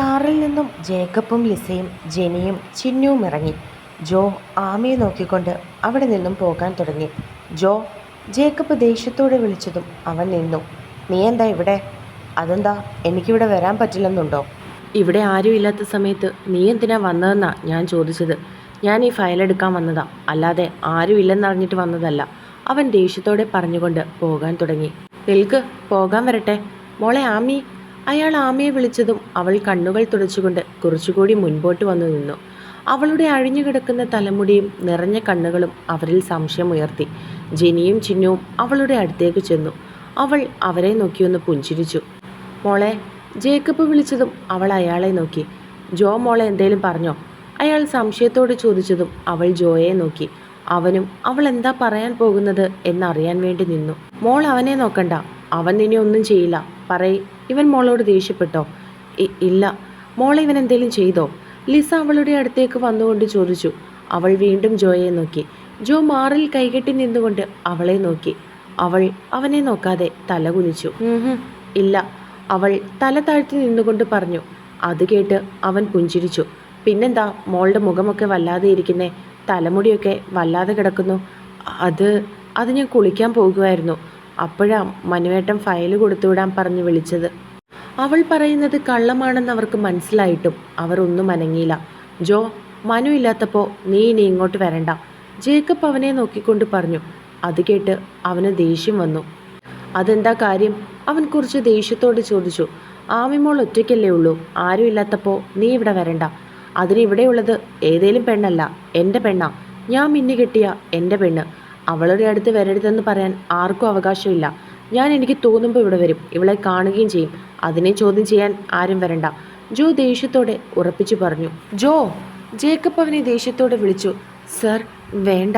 കാറിൽ നിന്നും ജേക്കബും ലിസയും ജെനിയും ചിന്നുവും ഇറങ്ങി. ജോ ആമയെ നോക്കിക്കൊണ്ട് അവിടെ നിന്നും പോകാൻ തുടങ്ങി. ജോ ജേക്കബ് ദേഷ്യത്തോടെ വിളിച്ചതും അവൻ നിന്നു. നീ എന്താ ഇവിടെ? അതെന്താ? എനിക്കിവിടെ വരാൻ പറ്റില്ലെന്നുണ്ടോ? ഇവിടെ ആരും ഇല്ലാത്ത സമയത്ത് നീ എന്തിനാ വന്നതെന്നാ ഞാൻ ചോദിച്ചത്. ഞാൻ ഈ ഫയൽ എടുക്കാൻ വന്നതാ. അല്ലാതെ ആരും ഇല്ലെന്നറിഞ്ഞിട്ട് വന്നതല്ല. അവൻ ദേഷ്യത്തോടെ പറഞ്ഞുകൊണ്ട് പോകാൻ തുടങ്ങി. നിൽക്ക് പോകാൻ വരട്ടെ. മോളെ ആമി അയാൾ ആമയെ വിളിച്ചതും അവൾ കണ്ണുകൾ തുടച്ചുകൊണ്ട് കുറച്ചുകൂടി മുൻപോട്ട് വന്നു നിന്നു. അവളുടെ അഴിഞ്ഞുകിടക്കുന്ന തലമുടിയും നിറഞ്ഞ കണ്ണുകളും അവരിൽ സംശയമുയർത്തി. ജെനിയും ചിന്നുവും അവളുടെ അടുത്തേക്ക് ചെന്നു. അവൾ അവരെ നോക്കിയൊന്ന് പുഞ്ചിരിച്ചു. മോളെ ജേക്കബ് വിളിച്ചതും അവൾ അയാളെ നോക്കി. ജോ മോളെ എന്തേലും പറഞ്ഞോ? അയാൾ സംശയത്തോട് ചോദിച്ചതും അവൾ ജോയെ നോക്കി. അവനും അവൾ എന്താ പറയാൻ പോകുന്നത്? എന്നറിയാൻ വേണ്ടി നിന്നു. മോൾ അവനെ നോക്കണ്ട. അവൻ ഇനി ഒന്നും ചെയ്യില്ല. പറയ്. ഇവൻ മോളോട് ദേഷ്യപ്പെട്ടോ? ഇല്ല. മോളെ ഇവൻ എന്തെങ്കിലും ചെയ്തോ? ലിസ അവളുടെ അടുത്തേക്ക് വന്നുകൊണ്ട് ചോദിച്ചു. അവൾ വീണ്ടും ജോയെ നോക്കി. ജോ മാറിൽ കൈകെട്ടി നിന്നുകൊണ്ട് അവളെ നോക്കി. അവൾ അവനെ നോക്കാതെ തല കുനിച്ചു. ഇല്ല. അവൾ തല താഴ്ത്തി നിന്നുകൊണ്ട് പറഞ്ഞു. അത് കേട്ട് അവൻ പുഞ്ചിരിച്ചു. പിന്നെന്താ? മോളുടെ മുഖമൊക്കെ വല്ലാതെ ഇരിക്കുന്നേ. തലമുടിയൊക്കെ വല്ലാതെ കിടക്കുന്നു. അത് അത് ഞാൻ കുളിക്കാൻ പോകുമായിരുന്നു അപ്പോഴാ മനുവേട്ടൻ ഫയൽ കൊടുത്തുവിടാൻ പറഞ്ഞ് വിളിച്ചത്. അവൾ പറയുന്നത് കള്ളമാണെന്ന് അവർക്ക് മനസ്സിലായിട്ടും അവർ ഒന്നും അനങ്ങിയില്ല. ജോ മനു ഇല്ലാത്തപ്പോൾ നീ ഇനി ഇങ്ങോട്ട് വരണ്ട. ജേക്കബ് അവനെ നോക്കിക്കൊണ്ട് പറഞ്ഞു. അത് കേട്ട് അവന് ദേഷ്യം വന്നു. അതെന്താ കാര്യം? അവൻ കുറച്ച് ദേഷ്യത്തോട് ചോദിച്ചു. ആമിമോൾ ഒറ്റയ്ക്കല്ലേ ഉള്ളൂ. ആരും ഇല്ലാത്തപ്പോൾ നീ ഇവിടെ വരണ്ട. അതിന് ഇവിടെയുള്ളത് ഏതേലും പെണ്ണല്ല. എന്റെ പെണ്ണാ. ഞാൻ മിന്നുകെട്ടിയ എന്റെ പെണ്ണ്. അവളുടെ അടുത്ത് വരരുതെന്ന് പറയാൻ ആർക്കും അവകാശമില്ല. ഞാൻ എനിക്ക് തോന്നുമ്പോൾ ഇവിടെ വരും. ഇവളെ കാണുകയും ചെയ്യും. അതിനെ ചോദ്യം ചെയ്യാൻ ആരും വരണ്ട. ജോ ദേഷ്യത്തോടെ ഉറപ്പിച്ചു പറഞ്ഞു. ജോ ജേക്കബ് അവനെ ദേഷ്യത്തോടെ വിളിച്ചു. സർ വേണ്ട.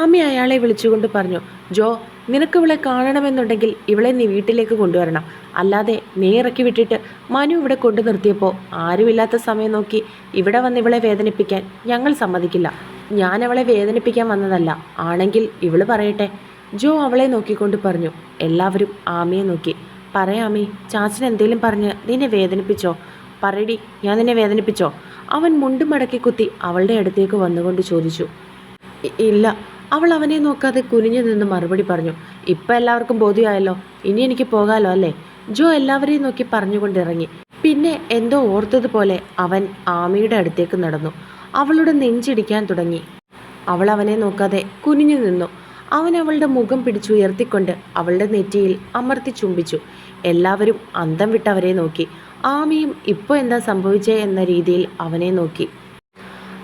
ആമി അയാളെ വിളിച്ചുകൊണ്ട് പറഞ്ഞു. ജോ നിനക്ക് ഇവളെ കാണണമെന്നുണ്ടെങ്കിൽ ഇവളെ നീ വീട്ടിലേക്ക് കൊണ്ടുവരണം. അല്ലാതെ നീ ഇറക്കി വിട്ടിട്ട് മനു ഇവിടെ കൊണ്ടു നിർത്തിയപ്പോൾ ആരുമില്ലാത്ത സമയം നോക്കി ഇവിടെ വന്ന് ഇവളെ വേദനിപ്പിക്കാൻ ഞങ്ങൾ സമ്മതിക്കില്ല. ഞാൻ അവളെ വേദനിപ്പിക്കാൻ വന്നതല്ല. ആണെങ്കിൽ ഇവൾ പറയട്ടെ. ജോ അവളെ നോക്കിക്കൊണ്ട് പറഞ്ഞു. എല്ലാവരും ആമിയെ നോക്കി. പറയാമി ചാച്ചൻ എന്തേലും പറഞ്ഞ് നിന്നെ വേദനിപ്പിച്ചോ? പറയടി ഞാൻ നിന്നെ വേദനിപ്പിച്ചോ? അവൻ മുണ്ട് മടക്കി കുത്തി അവളുടെ അടുത്തേക്ക് വന്നുകൊണ്ട് ചോദിച്ചു. ഇല്ല. അവൾ അവനെ നോക്കാതെ കുനിഞ്ഞു നിന്ന് മറുപടി പറഞ്ഞു. ഇപ്പം എല്ലാവർക്കും ബോധ്യമായല്ലോ. ഇനി എനിക്ക് പോകാലോ അല്ലേ? ജോ എല്ലാവരെയും നോക്കി പറഞ്ഞുകൊണ്ടിറങ്ങി. പിന്നെ എന്തോ ഓർത്തതുപോലെ അവൻ ആമിയുടെ അടുത്തേക്ക് നടന്നു. അവളുടെ നെഞ്ചിടിക്കാൻ തുടങ്ങി. അവൾ അവനെ നോക്കാതെ കുനിഞ്ഞു നിന്നു. അവൻ അവളുടെ മുഖം പിടിച്ചുയർത്തിക്കൊണ്ട് അവളുടെ നെറ്റിയിൽ അമർത്തി ചുംബിച്ചു. എല്ലാവരും അന്തം വിട്ടവരെ നോക്കി. ആമിയും ഇപ്പോൾ എന്താ സംഭവിച്ചേ എന്ന രീതിയിൽ അവനെ നോക്കി.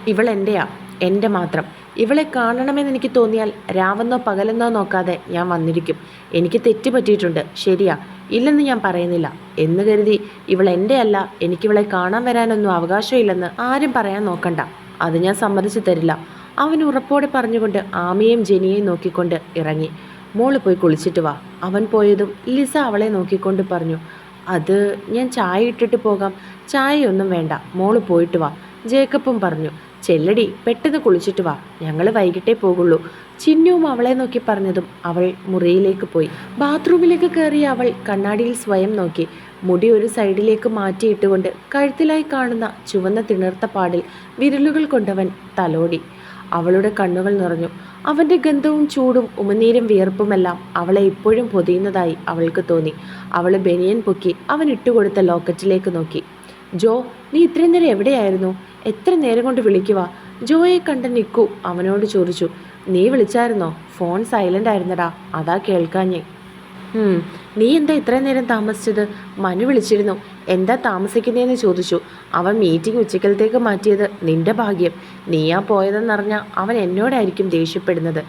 ഇവൾ എന്റെയാ എന്റെ മാത്രം. ഇവളെ കാണണമെന്ന് എനിക്ക് തോന്നിയാൽ രാവെന്നോ പകലെന്നോ നോക്കാതെ ഞാൻ വന്നിരിക്കും. എനിക്ക് തെറ്റ് പറ്റിയിട്ടുണ്ട്. ശരിയാ. ഇല്ലെന്ന് ഞാൻ പറയുന്നില്ല. എന്ന് കരുതി ഇവൾ എന്റെ അല്ല എനിക്കിവളെ കാണാൻ വരാനൊന്നും അവകാശമില്ലെന്ന് ആരും പറയാൻ നോക്കണ്ട. അത് ഞാൻ സമ്മതിച്ചു തരില്ല. അവൻ ഉറപ്പോടെ പറഞ്ഞുകൊണ്ട് ആമയും ജെനിയെയും നോക്കിക്കൊണ്ട് ഇറങ്ങി. മോൾ പോയി കുളിച്ചിട്ട് വാ. അവൻ പോയതും ലിസ അവളെ നോക്കിക്കൊണ്ട് പറഞ്ഞു അത് ഞാൻ ചായ ഇട്ടിട്ട് പോകാം. ചായയൊന്നും വേണ്ട. മോൾ പോയിട്ട് വാ. ജേക്കബും പറഞ്ഞു ചെല്ലടി പെട്ടെന്ന് കുളിച്ചിട്ട് വാ. ഞങ്ങൾ വൈകിട്ടേ പോകുള്ളൂ. ചിന്നുവും അവളെ നോക്കി പറഞ്ഞതും അവൾ മുറിയിലേക്ക് പോയി. ബാത്റൂമിലേക്ക് കയറിയ അവൾ കണ്ണാടിയിൽ സ്വയം നോക്കി. മുടി ഒരു സൈഡിലേക്ക് മാറ്റിയിട്ടുകൊണ്ട് കഴുത്തിലായി കാണുന്ന ചുവന്ന തിണർത്ത പാടിൽ വിരലുകൾ കൊണ്ടവൻ തലോടി. അവളുടെ കണ്ണുകൾ നിറഞ്ഞു. അവന്റെ ഗന്ധവും ചൂടും ഉമനീരും വിയർപ്പുമെല്ലാം അവളെ ഇപ്പോഴും പൊതിയുന്നതായി അവൾക്ക് തോന്നി. അവൾ ബനിയൻ പൊക്കി അവൻ ഇട്ടുകൊടുത്ത ലോക്കറ്റിലേക്ക് നോക്കി. ജോ നീ ഇത്രയും നേരം എവിടെയായിരുന്നു? എത്ര നേരം കൊണ്ട് വിളിക്കുക ജോയെ കണ്ട നിക്കു. അവനോട് ചോദിച്ചു നീ വിളിച്ചായിരുന്നോ? Phone silent ആയിരുന്നടാ. അതാ കേൾക്കാഞ്ഞെ. നീ എന്താ ഇത്രയും നേരം താമസിച്ചത്? മനു വിളിച്ചിരുന്നു. എന്താ താമസിക്കുന്നതെന്ന് ചോദിച്ചു. അവൻ മീറ്റിംഗ് ഉച്ചക്കലത്തേക്ക് മാറ്റിയത് നിന്റെ ഭാഗ്യം. നീയാ പോയതെന്നറിഞ്ഞ അവൻ എന്നോടായിരിക്കും ദേഷ്യപ്പെടുന്നത്.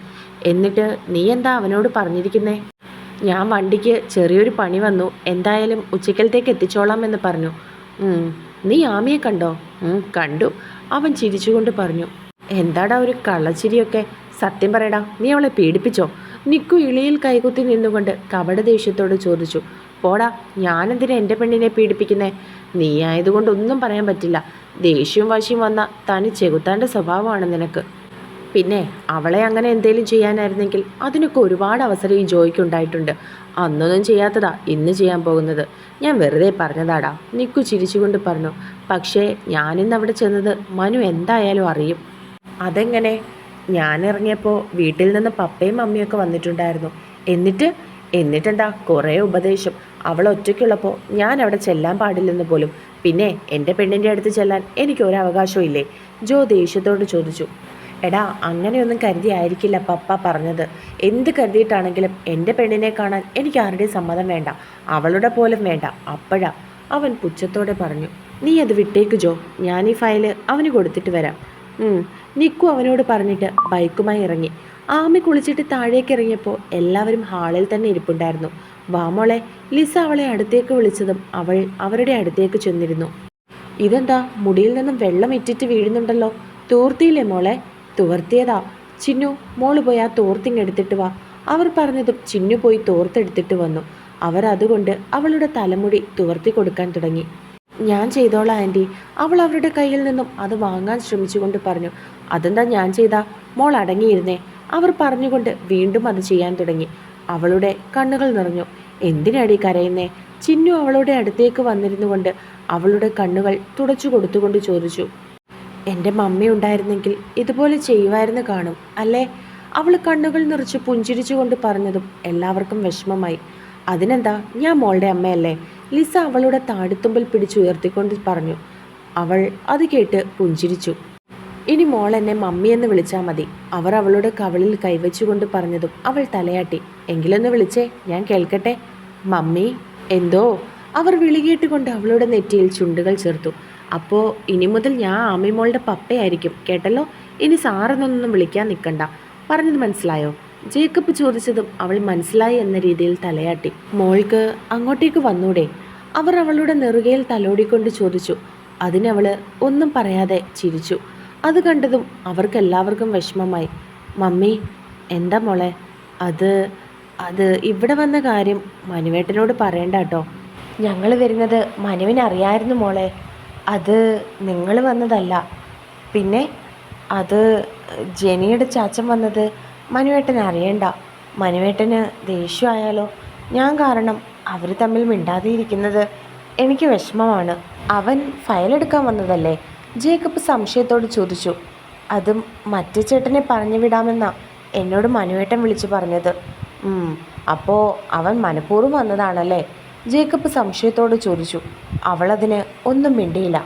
എന്നിട്ട് നീ എന്താ അവനോട് പറഞ്ഞിരിക്കുന്നേ? ഞാൻ വണ്ടിക്ക് ചെറിയൊരു പണി വന്നു. എന്തായാലും ഉച്ചക്കലത്തേക്ക് എത്തിച്ചോളാം എന്ന് പറഞ്ഞു. "ഉം, നീ ആമിയെ കണ്ടോ? കണ്ടു. അവൻ ചിരിച്ചുകൊണ്ട് പറഞ്ഞു എന്താടാ ഒരു കള്ളച്ചിരിയൊക്കെ? സത്യം പറയടാ നീ അവളെ പീഡിപ്പിച്ചോ? നിക്കു ഇളിയിൽ കൈകുത്തി നിന്നുകൊണ്ട് കപട ദേഷ്യത്തോട് ചോദിച്ചു പോടാ ഞാനെന്തിനാ എന്റെ പെണ്ണിനെ പീഡിപ്പിക്കുന്നേ? നീ ആയതുകൊണ്ട് ഒന്നും പറയാൻ പറ്റില്ല. ദേഷ്യവും വാശിയും വന്ന തനി ചെകുത്താന്റെ സ്വഭാവമാണ് നിനക്ക്. പിന്നെ അവളെ അങ്ങനെ എന്തേലും ചെയ്യാനായിരുന്നെങ്കിൽ അതിനൊക്കെ ഒരുപാട് അവസരം ഈ ജോയ്ക്ക് ഉണ്ടായിട്ടുണ്ട്. അന്നൊന്നും ചെയ്യാത്തതാ ഇന്ന് ചെയ്യാൻ പോകുന്നത്. ഞാൻ വെറുതെ പറഞ്ഞതാടാ. നിക്കു ചിരിച്ചുകൊണ്ട് പറഞ്ഞു പക്ഷേ ഞാനിന്ന് അവിടെ ചെന്നത് മനു എന്തായാലും അറിയും. അതെങ്ങനെ? ഞാൻ ഇറങ്ങിയപ്പോൾ വീട്ടിൽ നിന്ന് പപ്പയും മമ്മിയൊക്കെ വന്നിട്ടുണ്ടായിരുന്നു. എന്നിട്ട്? എന്നിട്ടെന്താ? കുറേ ഉപദേശം. അവൾ ഒറ്റയ്ക്കുള്ളപ്പോൾ ഞാൻ അവിടെ ചെല്ലാൻ പാടില്ലെന്ന് പോലും. പിന്നെ എന്റെ പെണ്ണിന്റെ അടുത്ത് ചെല്ലാൻ എനിക്ക് ഒരു ഇല്ലേ? ജോ ദേഷ്യത്തോട് ചോദിച്ചു. എടാ അങ്ങനെയൊന്നും കരുതിയായിരിക്കില്ല പപ്പ പറഞ്ഞത്. എന്ത് കരുതിയിട്ടാണെങ്കിലും എന്റെ പെണ്ണിനെ കാണാൻ എനിക്ക് ആരുടെയും സമ്മതം വേണ്ട. അവളുടെ പോലും വേണ്ട. അപ്പോഴാ അവൻ പുച്ഛത്തോടെ പറഞ്ഞു നീ അത് വിട്ടേക്ക് ജോ. ഞാൻ ഈ ഫയൽ അവന് കൊടുത്തിട്ട് വരാം. നിക്കു അവനോട് പറഞ്ഞിട്ട് ബൈക്കുമായി ഇറങ്ങി. ആമി കുളിച്ചിട്ട് താഴേക്ക് ഇറങ്ങിയപ്പോൾ എല്ലാവരും ഹാളിൽ തന്നെ ഇരിപ്പുണ്ടായിരുന്നു. വാമോളെ ലിസ അവളെ അടുത്തേക്ക് വിളിച്ചതും അവൾ അവരുടെ അടുത്തേക്ക് ചെന്നിരുന്നു. ഇതെന്താ? മുടിയിൽ നിന്നും വെള്ളം ഇറ്റിറ്റ് വീഴുന്നുണ്ടല്ലോ. തൂർത്തിയില്ലേ മോളെ? തുവർത്തിയതാ ചിന്നു മോൾ പോയി ആ തോർത്തിങ് എടുത്തിട്ട് വാ. അവർ പറഞ്ഞതും ചിന്നു പോയി തോർത്തെടുത്തിട്ട് വന്നു. അവർ അതുകൊണ്ട് അവളുടെ തലമുടി തുവർത്തി കൊടുക്കാൻ തുടങ്ങി. ഞാൻ ചെയ്തോളാം ആന്റി അവൾ അവരുടെ കയ്യിൽ നിന്നും അത് വാങ്ങാൻ ശ്രമിച്ചുകൊണ്ട് പറഞ്ഞു. അതെന്താ ഞാൻ ചെയ്താ? മോൾ അടങ്ങിയിരുന്നേ. അവർ പറഞ്ഞുകൊണ്ട് വീണ്ടും അത് ചെയ്യാൻ തുടങ്ങി. അവളുടെ കണ്ണുകൾ നിറഞ്ഞു. എന്തിനടി കരയുന്നേ? ചിന്നു അവളുടെ അടുത്തേക്ക് വന്നിരുന്നു കൊണ്ട് അവളുടെ കണ്ണുകൾ തുടച്ചു കൊടുത്തുകൊണ്ട് ചോദിച്ചു. എന്റെ മമ്മി ഉണ്ടായിരുന്നെങ്കിൽ ഇതുപോലെ ചെയ്യുമായിരുന്നു കാണും അല്ലേ? അവൾ കണ്ണുകൾ നിറച്ച് പുഞ്ചിരിച്ചുകൊണ്ട് പറഞ്ഞതും എല്ലാവർക്കും വിഷമമായി. അതിനെന്താ? ഞാൻ മോളുടെ അമ്മയല്ലേ? ലിസ അവളുടെ താടിത്തുമ്പിൽ പിടിച്ചുയർത്തിക്കൊണ്ട് പറഞ്ഞു. അവൾ അത് കേട്ട് പുഞ്ചിരിച്ചു. ഇനി മോൾ എന്നെ മമ്മി എന്ന് വിളിച്ചാൽ മതി. അവർ അവളുടെ കവളിൽ കൈവച്ചുകൊണ്ട് പറഞ്ഞതും അവൾ തലയാട്ടി. എങ്കിലൊന്ന് വിളിച്ചേ ഞാൻ കേൾക്കട്ടെ? മമ്മി എന്തോ? അവർ വിളികേട്ടുകൊണ്ട് അവളുടെ നെറ്റിയിൽ ചുണ്ടുകൾ ചേർത്തു. അപ്പോൾ ഇനി മുതൽ ഞാൻ ആമിമോളുടെ പപ്പയായിരിക്കും. കേട്ടല്ലോ? ഇനി സാറെന്നൊന്നും വിളിക്കാൻ നിൽക്കണ്ട പറഞ്ഞത് മനസ്സിലായോ? ജേക്കബ് ചോദിച്ചതും അവൾ മനസ്സിലായി എന്ന രീതിയിൽ തലയാട്ടി. മോൾക്ക് അങ്ങോട്ടേക്ക് വന്നൂടെ? അവർ അവളുടെ നെറുകയിൽ തലോടിക്കൊണ്ട് ചോദിച്ചു. അതിനവൾ ഒന്നും പറയാതെ ചിരിച്ചു. അത് കണ്ടതും അവർക്കെല്ലാവർക്കും വിഷമമായി. മമ്മി എന്താ മോളെ? അത് അത് ഇവിടെ വന്ന കാര്യം മനുവേട്ടനോട് പറയണ്ട കേട്ടോ. ഞങ്ങൾ വരുന്നത് മനുവിനറിയായിരുന്നു മോളെ. അത് നിങ്ങൾ വന്നതല്ല. പിന്നെ അത് ജെനിയുടെ ചാച്ചൻ വന്നത് മനുവേട്ടൻ അറിയണ്ട. മനുവേട്ടന് ദേഷ്യമായാലോ? ഞാൻ കാരണം അവർ തമ്മിൽ മിണ്ടാതെ ഇരിക്കുന്നത് എനിക്ക് വിഷമമാണ്. അവൻ ഫയലെടുക്കാൻ വന്നതല്ലേ? ജേക്കബ് സംശയത്തോട് ചോദിച്ചു. അതും മറ്റു ചേട്ടനെ പറഞ്ഞു വിടാമെന്നാ എന്നോട് മനുവേട്ടൻ വിളിച്ചു പറഞ്ഞത്. അപ്പോൾ അവൻ മനഃപൂർവം വന്നതാണല്ലേ? ജേക്കബ് സംശയത്തോട് ചോദിച്ചു. അവളതിന് ഒന്നും മിണ്ടിയില്ല.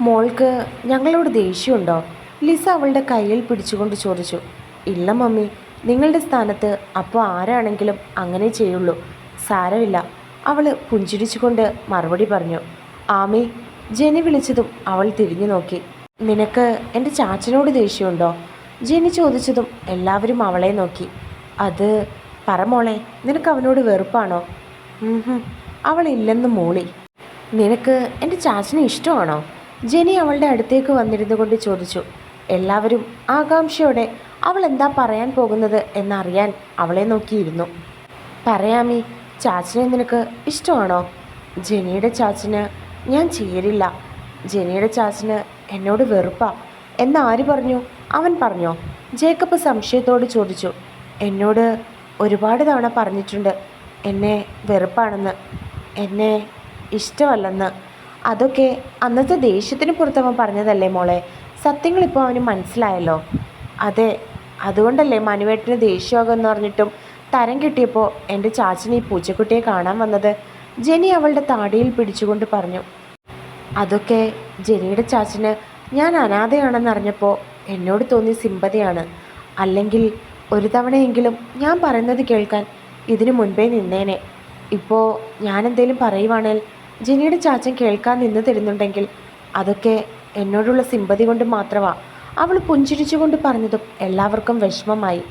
മോൾക്ക് ഞങ്ങളോട് ദേഷ്യമുണ്ടോ? ലിസ അവളുടെ കയ്യിൽ പിടിച്ചുകൊണ്ട് ചോദിച്ചു. ഇല്ല മമ്മി. നിങ്ങളുടെ സ്ഥാനത്ത് അപ്പോൾ ആരാണെങ്കിലും അങ്ങനെ ചെയ്യുള്ളൂ. സാരമില്ല. അവൾ പുഞ്ചിരിച്ചുകൊണ്ട് മറുപടി പറഞ്ഞു. ആമി ജെനി വിളിച്ചതും അവൾ തിരിഞ്ഞു നോക്കി. നിനക്ക് എന്റെ ചാച്ചനോട് ദേഷ്യമുണ്ടോ? ജെനി ചോദിച്ചതും എല്ലാവരും അവളെ നോക്കി. അത് പറ മോളെ നിനക്ക് അവനോട് വെറുപ്പാണോ? ഉം. മോളി. നിനക്ക് എന്റെ ചാച്ചനെ ഇഷ്ടമാണോ? ജെനി അവളുടെ അടുത്തേക്ക് വന്നിരുന്നു കൊണ്ട് ചോദിച്ചു. എല്ലാവരും ആകാംക്ഷയോടെ അവൾ എന്താ പറയാൻ പോകുന്നത് എന്നറിയാൻ അവളെ നോക്കിയിരുന്നു. പറയാമേ ചാച്ചനെ നിനക്ക് ഇഷ്ടമാണോ? ജെനിയുടെ ചാച്ചന് ഞാൻ ചേരില്ല. ജെനിയുടെ ചാച്ചന് എന്നോട് വെറുപ്പാ. എന്നാര് പറഞ്ഞു? അവൻ പറഞ്ഞോ? ജേക്കബ് സംശയത്തോട് ചോദിച്ചു. എന്നോട് ഒരുപാട് തവണ പറഞ്ഞിട്ടുണ്ട്. എന്നെ വെറുപ്പാണെന്ന് എന്നെ ഇഷ്ടമല്ലെന്ന്. അതൊക്കെ അന്നത്തെ ദേഷ്യത്തിന് പുറത്തവൻ പറഞ്ഞതല്ലേ മോളെ? സത്യങ്ങളിപ്പോൾ അവന് മനസ്സിലായല്ലോ. അതെ അതുകൊണ്ടല്ലേ മനുവേട്ടന് ദേഷ്യമാകുമെന്ന് പറഞ്ഞിട്ടും തരം കിട്ടിയപ്പോൾ എന്റെ ചാച്ചന് ഈ പൂച്ചക്കുട്ടിയെ കാണാൻ വന്നത്? ജെനി അവളുടെ താടിയിൽ പിടിച്ചുകൊണ്ട് പറഞ്ഞു. അതൊക്കെ ജെനിയുടെ ചാച്ചന് ഞാൻ അനാഥയാണെന്ന് അറിഞ്ഞപ്പോൾ എന്നോട് തോന്നിയ സിമ്പതിയാണ്. അല്ലെങ്കിൽ ഒരു തവണയെങ്കിലും ഞാൻ പറയുന്നത് കേൾക്കാൻ ഇതിനു മുൻപേ നിന്നേനെ. ഇപ്പോൾ ഞാനെന്തേലും പറയുവാണേൽ ജിനിയുടെ ചാച്ചൻ കേൾക്കാൻ നിന്ന് തരുന്നുണ്ടെങ്കിൽ അതൊക്കെ എന്നോടുള്ള സിമ്പതി കൊണ്ട് മാത്രമാണ് അവൾ പുഞ്ചിരിച്ചുകൊണ്ട് പറഞ്ഞതും എല്ലാവർക്കും വിഷമമായി.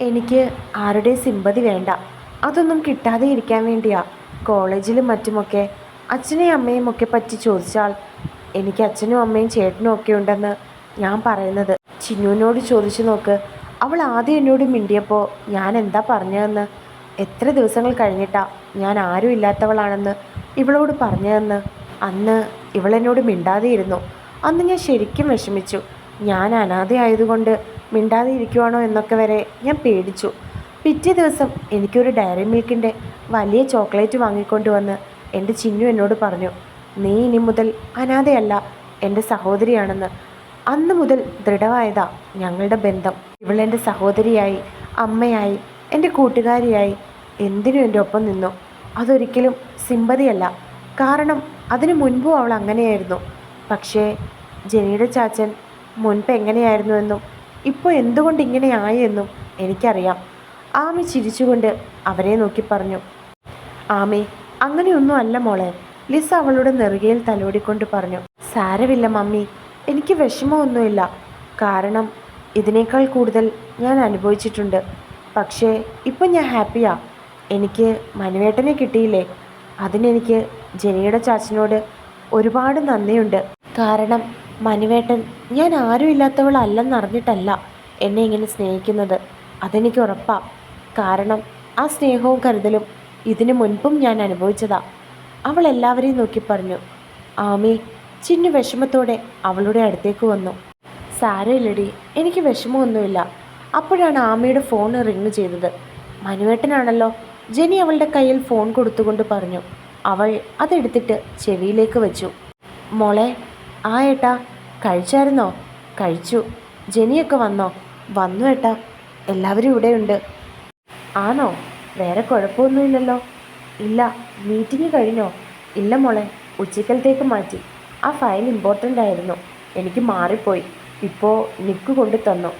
എനിക്ക് ആരുടെ സിമ്പതി വേണ്ട. അതൊന്നും കിട്ടാതെ ഇരിക്കാൻ വേണ്ടിയാ. കോളേജിലും മറ്റുമൊക്കെ അച്ഛനെയും അമ്മയും ഒക്കെ പറ്റി ചോദിച്ചാൽ എനിക്ക് അച്ഛനും അമ്മയും ചേട്ടനും ഒക്കെ ഉണ്ടെന്ന് ഞാൻ പറയുന്നത്. ചിന്നുവിനോട് ചോദിച്ചു നോക്ക്. അവൾ ആദ്യം എന്നോട് മിണ്ടിയപ്പോൾ ഞാൻ എന്താ പറഞ്ഞതെന്ന് എത്ര ദിവസങ്ങൾ കഴിഞ്ഞിട്ടാ ഞാൻ ആരും ഇല്ലാത്തവളാണെന്ന് ഇവളോട് പറഞ്ഞതെന്ന് അന്ന് ഇവളെന്നോട് മിണ്ടാതെ ഇരുന്നു അന്ന് ഞാൻ ശരിക്കും വിഷമിച്ചു. ഞാൻ അനാഥയായതുകൊണ്ട് മിണ്ടാതെ ഇരിക്കുവാണോ എന്നൊക്കെ വരെ ഞാൻ പേടിച്ചു. പിറ്റേ ദിവസം എനിക്കൊരു ഡയറി മിൽക്കിന്റെ വലിയ ചോക്ലേറ്റ് വാങ്ങിക്കൊണ്ട് വന്ന് എന്റെ ചിന്നു എന്നോട് പറഞ്ഞു നീ ഇനി മുതൽ അനാഥയല്ല എന്റെ സഹോദരിയാണെന്ന്. അന്ന് മുതൽ ദൃഢമായതാ ഞങ്ങളുടെ ബന്ധം. ഇവളെന്റെ സഹോദരിയായി അമ്മയായി എന്റെ കൂട്ടുകാരിയായി എന്തിനും എന്റെ ഒപ്പം നിന്നു. അതൊരിക്കലും സിമ്പതിയല്ല. കാരണം അതിനു മുൻപും അവൾ അങ്ങനെയായിരുന്നു. പക്ഷേ ജെനിയുടെ ചാച്ചൻ മുൻപ് എങ്ങനെയായിരുന്നുവെന്നും ഇപ്പോൾ എന്തുകൊണ്ട് ഇങ്ങനെയായി എന്നും എനിക്കറിയാം. ആമി ചിരിച്ചുകൊണ്ട് അവരെ നോക്കി പറഞ്ഞു. ആമി അങ്ങനെയൊന്നും അല്ല മോളെ. ലിസ അവളുടെ നെറുകയിൽ തലോടിക്കൊണ്ട് പറഞ്ഞു. സാരമില്ല മമ്മി എനിക്ക് വിഷമമൊന്നുമില്ല. കാരണം ഇതിനേക്കാൾ കൂടുതൽ ഞാൻ അനുഭവിച്ചിട്ടുണ്ട്. പക്ഷേ ഇപ്പം ഞാൻ ഹാപ്പിയാ. എനിക്ക് മനുവേട്ടനെ കിട്ടിയില്ലേ? അതിനെനിക്ക് ജനിയുടെ ചാച്ചനോട് ഒരുപാട് നന്ദിയുണ്ട്. കാരണം മനുവേട്ടൻ ഞാൻ ആരും ഇല്ലാത്തവളല്ലെന്നറിഞ്ഞിട്ടല്ല എന്നെ ഇങ്ങനെ സ്നേഹിക്കുന്നത്. അതെനിക്ക് ഉറപ്പാണ് കാരണം ആ സ്നേഹവും കരുതലും ഇതിനു മുൻപും ഞാൻ അനുഭവിച്ചതാ. അവൾ എല്ലാവരെയും നോക്കി പറഞ്ഞു. ആമി ചിന്നു വിഷമത്തോടെ അവളുടെ അടുത്തേക്ക് വന്നു. സാരമില്ലടി എനിക്ക് വിഷമമൊന്നുമില്ല. അപ്പോഴാണ് ആമയുടെ ഫോൺ റിങ് ചെയ്തത്. മനുവേട്ടനാണല്ലോ. ജെനി അവളുടെ കയ്യിൽ ഫോൺ കൊടുത്തുകൊണ്ട് പറഞ്ഞു. അവൾ അതെടുത്തിട്ട് ചെവിയിലേക്ക് വെച്ചു. മോളെ ആ ഏട്ടാ കഴിച്ചായിരുന്നോ? കഴിച്ചു. ജെനിയൊക്കെ വന്നോ? വന്നു ഏട്ടാ. എല്ലാവരും ഇവിടെയുണ്ട്. ആണോ? വേറെ കുഴപ്പമൊന്നുമില്ലല്ലോ. ഇല്ല മീറ്റിംഗ് കഴിഞ്ഞോ? ഇല്ല മോളെ ഉച്ചക്കലത്തേക്ക് മാറ്റി. ആ ഫയൽ ഇമ്പോർട്ടന്റ് ആയിരുന്നു. എനിക്ക് മാറിപ്പോയി. ഇപ്പോൾ നിക്ക് കൊണ്ടു തന്നു.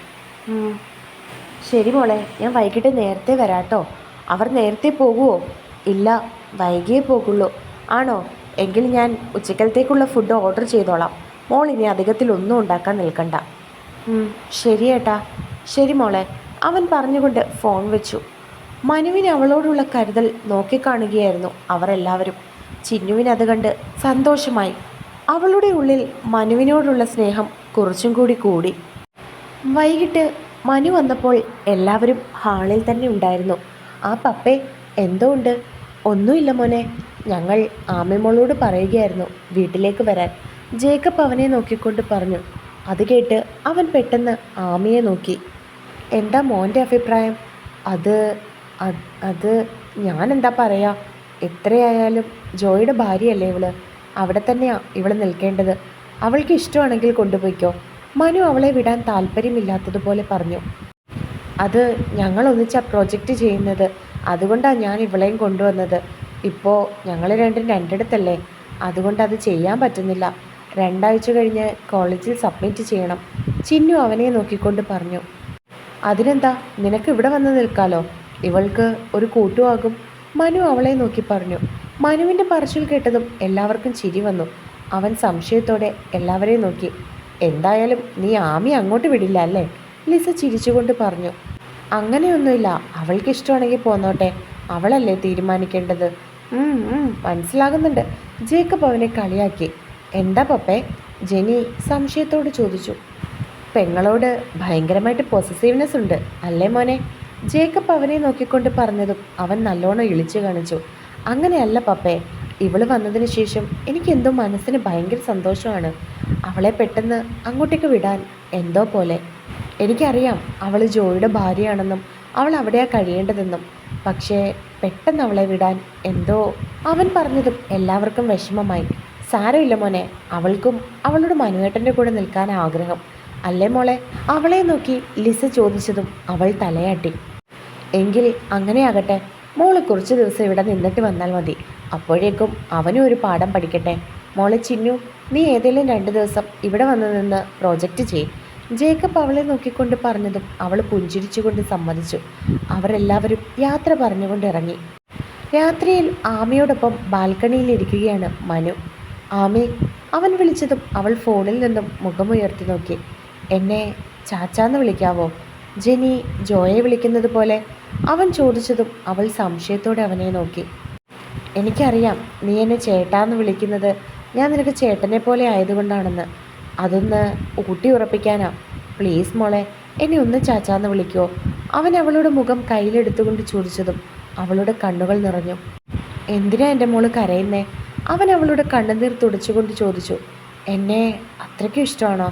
ശരി മോളെ ഞാൻ വൈകിട്ട് നേരത്തെ വരാട്ടോ. അവർ നേരത്തെ പോകുമോ ഇല്ല വൈകിയേ പോകുള്ളൂ. ആണോ? എങ്കിൽ ഞാൻ ഉച്ചക്കലത്തേക്കുള്ള ഫുഡ് ഓർഡർ ചെയ്തോളാം. മോൾ ഇനി അധികത്തിൽ ഒന്നും ഉണ്ടാക്കാൻ നിൽക്കണ്ട. ശരി ഏട്ടാ. ശരി മോളെ അവൻ പറഞ്ഞുകൊണ്ട് ഫോൺ വെച്ചു. മനുവിന് അവളോടുള്ള കരുതൽ നോക്കിക്കാണുകയായിരുന്നു അവർ എല്ലാവരും. ചിന്നുവിന് അത് കണ്ട് സന്തോഷമായി. അവളുടെ ഉള്ളിൽ മനുവിനോടുള്ള സ്നേഹം കുറച്ചും കൂടി കൂടി. വൈകിട്ട് മനു വന്നപ്പോൾ എല്ലാവരും ഹാളിൽ തന്നെ ഉണ്ടായിരുന്നു. ആ പപ്പേ എന്തോ ഉണ്ട്? ഒന്നുമില്ല മോനെ. ഞങ്ങൾ ആമയമോളോട് പറയുകയായിരുന്നു വീട്ടിലേക്ക് വരാൻ. ജേക്കബ് അവനെ നോക്കിക്കൊണ്ട് പറഞ്ഞു. അത് കേട്ട് അവൻ പെട്ടെന്ന് ആമയെ നോക്കി. എന്താ മോന്റെ അഭിപ്രായം? അത് അത് ഞാൻ എന്താ പറയാ? എത്രയായാലും ജോയുടെ ഭാര്യയല്ലേ ഇവൾ? അവിടെ തന്നെയാണ് ഇവൾ നിൽക്കേണ്ടത്. അവൾക്ക് ഇഷ്ടമാണെങ്കിൽ കൊണ്ടുപോയിക്കോ. മനു അവളെ വിടാൻ താല്പര്യമില്ലാത്തതുപോലെ പറഞ്ഞു. അത് ഞങ്ങൾ ഒന്നിച്ചാ പ്രോജക്റ്റ് ചെയ്യുന്നത്. അതുകൊണ്ടാണ് ഞാൻ ഇവളെയും കൊണ്ടുവന്നത്. ഇപ്പോൾ ഞങ്ങൾ രണ്ടും രണ്ടിടത്തല്ലേ? അതുകൊണ്ട് അത് ചെയ്യാൻ പറ്റുന്നില്ല. രണ്ടാഴ്ച കഴിഞ്ഞ് കോളേജിൽ സബ്മിറ്റ് ചെയ്യണം. ചിന്നു അവനെ നോക്കിക്കൊണ്ട് പറഞ്ഞു. അതിനെന്താ? നിനക്ക് ഇവിടെ വന്ന് നിൽക്കാലോ? ഇവൾക്ക് ഒരു കൂട്ടുവാകും. മനു അവളെ നോക്കി പറഞ്ഞു. മനുവിന്റെ പറച്ചിൽ കേട്ടതും എല്ലാവർക്കും ചിരി വന്നു. അവൻ സംശയത്തോടെ എല്ലാവരെയും നോക്കി. എന്തായാലും നീ ആമി അങ്ങോട്ട് വിടില്ല അല്ലേ? ലിസ ചിരിച്ചുകൊണ്ട് പറഞ്ഞു. അങ്ങനെയൊന്നുമില്ല. അവൾക്ക് ഇഷ്ടമാണെങ്കിൽ പോന്നോട്ടെ. അവളല്ലേ തീരുമാനിക്കേണ്ടത്? മനസ്സിലാകുന്നുണ്ട്. ജേക്കബ് അവനെ കളിയാക്കി. എന്താ പപ്പേ? ജെനി സംശയത്തോട് ചോദിച്ചു. പെങ്ങളോട് ഭയങ്കരമായിട്ട് പൊസസീവ്നെസ് ഉണ്ട് അല്ലേ മോനെ? ജേക്കബ് അവനെ നോക്കിക്കൊണ്ട് പറഞ്ഞതും അവൻ നല്ലോണം ഇളിച്ചു കാണിച്ചു. അങ്ങനെയല്ല പപ്പേ. ഇവൾ വന്നതിന് ശേഷം എനിക്കെന്തോ മനസ്സിന് ഭയങ്കര സന്തോഷമാണ്. അവളെ പെട്ടെന്ന് അങ്ങോട്ടേക്ക് വിടാൻ എന്തോ പോലെ. എനിക്കറിയാം അവൾ ജോയിയുടെ ഭാര്യയാണെന്നും അവൾ അവിടെയാ കഴിയേണ്ടതെന്നും. പക്ഷേ പെട്ടെന്ന് അവളെ വിടാൻ എന്തോ അവൻ പറഞ്ഞതും എല്ലാവർക്കും വിഷമമായി. സാരമില്ല മോനെ അവൾക്കും അവളുടെ മനുവേട്ടന്റെ കൂടെ നിൽക്കാൻ ആഗ്രഹം. അല്ലേ മോളെ? അവളെ നോക്കി ലിസ ചോദിച്ചതും അവൾ തലയാട്ടി. എങ്കിൽ അങ്ങനെയാകട്ടെ മോൾ കുറച്ച് ദിവസം ഇവിടെ നിന്നിട്ട് വന്നാൽ മതി. അപ്പോഴേക്കും അവനും ഒരു പാഠം പഠിക്കട്ടെ. മോളെ ചിന്നു നീ ഏതെങ്കിലും രണ്ട് ദിവസം ഇവിടെ വന്ന് നിന്ന് പ്രോജക്റ്റ് ചെയ്യും. ജേക്കബ് അവളെ നോക്കിക്കൊണ്ട് പറഞ്ഞതും അവൾ പുഞ്ചിരിച്ചുകൊണ്ട് സമ്മതിച്ചു. അവരെല്ലാവരും യാത്ര പറഞ്ഞുകൊണ്ട് ഇറങ്ങി. രാത്രിയിൽ ആമയോടൊപ്പം ബാൽക്കണിയിൽ ഇരിക്കുകയാണ് മനു. ആമി അവൻ വിളിച്ചതും അവൾ ഫോണിൽ നിന്നും മുഖമുയർത്തി നോക്കി. എന്നെ ചാച്ചാന്ന് വിളിക്കാവോ? ജെനി ജോയെ വിളിക്കുന്നത് പോലെ. അവൻ ചോദിച്ചതും അവൾ സംശയത്തോടെ അവനെ നോക്കി. എനിക്കറിയാം നീ എന്നെ ചേട്ടാന്ന് വിളിക്കുന്നത് ഞാൻ നിനക്ക് ചേട്ടനെ പോലെ ആയതുകൊണ്ടാണെന്ന്. അതൊന്ന് ഊട്ടി ഉറപ്പിക്കാനാ. പ്ലീസ് മോളെ എന്നെ ഒന്ന് ചാച്ചാന്ന് വിളിക്കുമോ അവൻ അവളുടെ മുഖം കയ്യിലെടുത്തുകൊണ്ട് ചോദിച്ചതും അവളുടെ കണ്ണുകൾ നിറഞ്ഞു. എന്തിനാ എന്റെ മോൾ കരയുന്നേ? അവൻ അവളുടെ കണ്ണുനീർ തുടച്ചുകൊണ്ട് ചോദിച്ചു. എന്നെ അത്രയ്ക്കും ഇഷ്ടമാണോ?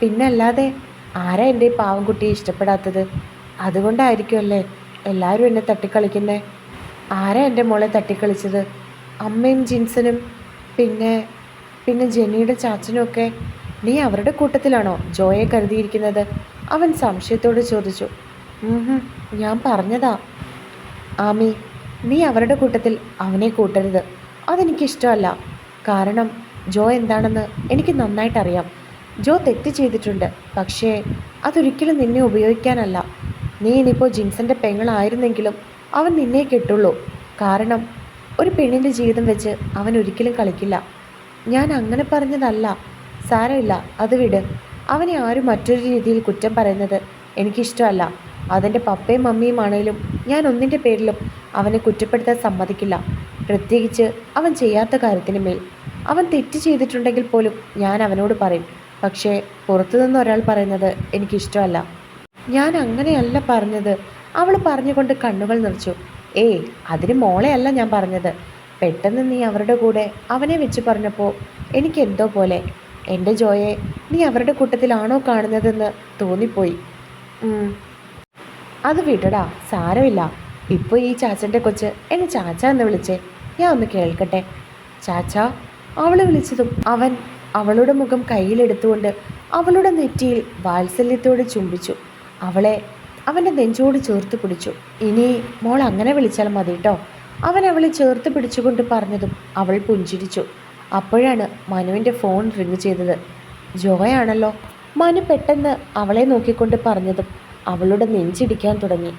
പിന്നല്ലാതെ ആരാ എന്റെ ഈ പാവം കുട്ടിയെ ഇഷ്ടപ്പെടാത്തത്? അതുകൊണ്ടായിരിക്കുമല്ലേ എല്ലാവരും എന്നെ തട്ടിക്കളിക്കുന്നേ? ആരാ എന്റെ മോളെ തട്ടിക്കളിച്ചത്? അമ്മയും ജിൻസനും പിന്നെ പിന്നെ ജെന്നിയുടെ ചാച്ചനൊക്കെ നീ അവരുടെ കൂട്ടത്തിലാണോ ജോയെ കരുതിയിരിക്കുന്നത്? അവൻ സംശയത്തോട് ചോദിച്ചു. ഞാൻ പറഞ്ഞതാ. ആമി നീ അവരുടെ കൂട്ടത്തിൽ അവനെ കൂട്ടരുത്. അതെനിക്കിഷ്ടമല്ല. കാരണം ജോ എന്താണെന്ന് എനിക്ക് നന്നായിട്ടറിയാം. ജോ തെറ്റ് ചെയ്തിട്ടുണ്ട്. പക്ഷേ അതൊരിക്കലും നിന്നെ ഉപയോഗിക്കാനല്ല. നീ ഇനിയിപ്പോൾ ജിൻസന്റെ പെങ്ങളായിരുന്നെങ്കിലും അവൻ നിന്നെ കെട്ടുള്ളൂ. കാരണം ഒരു പെണ്ണിന്റെ ജീവിതം വെച്ച് അവൻ ഒരിക്കലും കളിക്കില്ല. ഞാൻ അങ്ങനെ പറഞ്ഞതല്ല. സാരമില്ല അത് വിട്. അവനെ ആരും മറ്റൊരു രീതിയിൽ കുറ്റം പറയുന്നത് എനിക്കിഷ്ടമല്ല. അതിന്റെ പപ്പയും മമ്മിയും ആണേലും ഞാൻ ഒന്നിന്റെ പേരിലും അവനെ കുറ്റപ്പെടുത്താൻ സമ്മതിക്കില്ല. പ്രത്യേകിച്ച് അവൻ ചെയ്യാത്ത കാര്യത്തിന് മേൽ. അവൻ തെറ്റ് ചെയ്തിട്ടുണ്ടെങ്കിൽ പോലും ഞാൻ അവനോട് പറയും. പക്ഷേ പുറത്തുനിന്ന് ഒരാൾ പറയുന്നത് എനിക്കിഷ്ടമല്ല. ഞാൻ അങ്ങനെയല്ല പറഞ്ഞത്. അവൾ പറഞ്ഞുകൊണ്ട് കണ്ണുകൾ നിറച്ചു. ഏയ് അതിന് മോളെയല്ല ഞാൻ പറഞ്ഞത്. പെട്ടെന്ന് നീ അവരുടെ കൂടെ അവനെ വെച്ച് പറഞ്ഞപ്പോൾ എനിക്കെന്തോ പോലെ. എന്റെ ജോയെ നീ അവരുടെ കൂട്ടത്തിലാണോ കാണുന്നതെന്ന് തോന്നിപ്പോയി. അത് വിടടാ സാരമില്ല. ഇപ്പോൾ ഈ ചാച്ചന്റെ കൊച്ച് എന്നെ ചാച്ച എന്ന് വിളിച്ചേ. ഞാൻ ഒന്ന് കേൾക്കട്ടെ. ചാച്ച അവൾ വിളിച്ചതും അവൻ അവളുടെ മുഖം കയ്യിലെടുത്തുകൊണ്ട് അവളുടെ നെറ്റിയിൽ വാത്സല്യത്തോടെ ചുംബിച്ചു. അവളെ അവന്റെ നെഞ്ചോട് ചേർത്ത് പിടിച്ചു. ഇനി മോൾ അങ്ങനെ വിളിച്ചാൽ മതി കേട്ടോ അവൻ അവളെ ചേർത്ത് പിടിച്ചുകൊണ്ട് പറഞ്ഞതും അവൾ പുഞ്ചിരിച്ചു. അപ്പോഴാണ് മനുവിന്റെ ഫോൺ റിങ് ചെയ്തത്. ജോയാണല്ലോ. മനു പെട്ടെന്ന് അവളെ നോക്കിക്കൊണ്ട് പറഞ്ഞതും അവളുടെ നെഞ്ചിടിക്കാൻ തുടങ്ങി.